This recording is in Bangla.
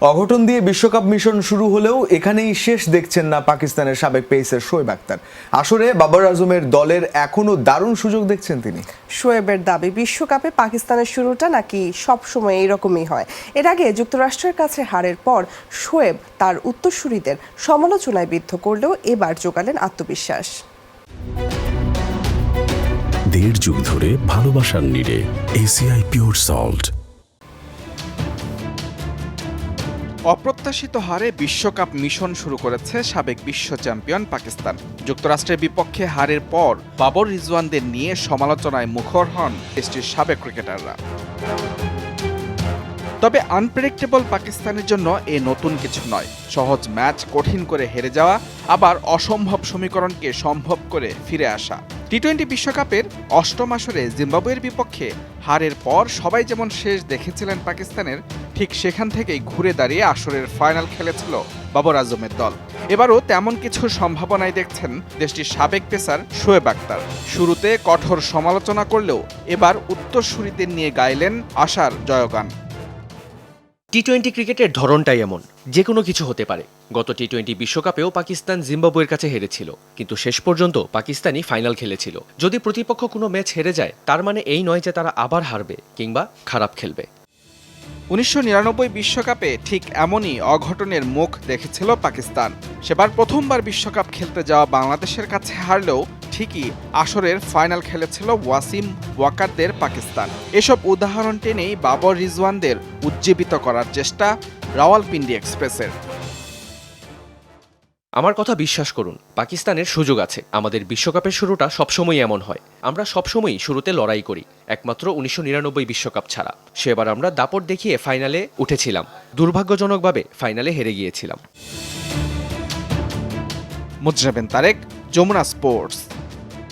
অঘটন দিয়ে বিশ্বকাপ মিশন শুরু হলেও এখানেই শেষ দেখছেন না পাকিস্তানের সাবেক পেসার শোয়েব আক্তার আসরে বাবর আজমের দলের এখনও দারুণ সুযোগ দেখছেন তিনি। শোয়েবের দাবি বিশ্বকাপে পাকিস্তানের শুরুটা নাকি সবসময় এইরকমই হয়। এর আগে যুক্তরাষ্ট্রের কাছে হারের পর শোয়েব তার উত্তরসূরিদের সমালোচনায় বিদ্ধ করলেও এবার জোগালেন আত্মবিশ্বাস। দেড় যুগ ধরে ভালোবাসার নিড়ে এসিআই পিওর সল্ট অপ্রত্যাশিত হারে বিশ্বকাপ মিশন শুরু করেছে সাবেক বিশ্ব চ্যাম্পিয়ন পাকিস্তান। যুক্তরাষ্ট্রের বিপক্ষে হারের পর বাবর রিজওয়ানদের নিয়ে সমালোচনায় মুখর হন দেশটির সাবেক ক্রিকেটাররা। তবে আনপ্রেডিক্টেবল পাকিস্তানের জন্য এ নতুন কিছু নয়। সহজ ম্যাচ কঠিন করে হেরে যাওয়া, আবার অসম্ভব সমীকরণকে সম্ভব করে ফিরে আসা। টি টোয়েন্টি বিশ্বকাপের অষ্টম আসরে জিম্বাবুয়ের বিপক্ষে হারের পর সবাই যেমন শেষ দেখেছিলেন পাকিস্তানের, ঠিক সেখান থেকেই ঘুরে দাঁড়িয়ে আসরের ফাইনাল খেলেছিল বাবর আজমের দল। এবারও তেমন কিছু সম্ভাবনাই দেখছেন দেশটির সাবেক পেসার শোয়েব আক্তার শুরুতে কঠোর সমালোচনা করলেও এবার উত্তরসূরিদের নিয়ে গাইলেন আশার জয়গান। টি টোয়েন্টি ক্রিকেটের ধরনটাই এমন। যে কোনো কিছু হতে পারে। গত টি টোয়েন্টি বিশ্বকাপেও পাকিস্তান জিম্বাবুয়ের কাছে হেরেছিল, কিন্তু শেষ পর্যন্ত পাকিস্তানই ফাইনাল খেলেছিল। যদি প্রতিপক্ষ কোনো ম্যাচ হেরে যায়, তার মানে এই নয় যে তারা আবার হারবে কিংবা খারাপ খেলবে। উনিশশো বিশ্বকাপে ঠিক এমনই অঘটনের মুখ দেখেছিল পাকিস্তান। সেবার প্রথমবার বিশ্বকাপ খেলতে যাওয়া বাংলাদেশের কাছে হারলেও ঠিকই আসরের ফাইনাল খেলেছিল ওয়াসিম ওয়াকারদের পাকিস্তান। এসব উদাহরণ টেনেই বাবর রিজওয়ানদের উজ্জীবিত করার চেষ্টা রাওয়ালপিন্ডি এক্সপ্রেসের। আমার কথা বিশ্বাস করুন পাকিস্তানের সুযোগ আছে। আমাদের বিশ্বকাপের শুরুটা সবসময় এমন হয়। আমরা সবসময়ই শুরুতে লড়াই করি একমাত্র উনিশশো নিরানব্বই বিশ্বকাপ ছাড়া। সেবার আমরা দাপট দেখিয়ে ফাইনালে উঠেছিলাম। দুর্ভাগ্যজনকভাবে ফাইনালে হেরে গিয়েছিলাম। মুজরাবেন তারেক যমুনা স্পোর্টস।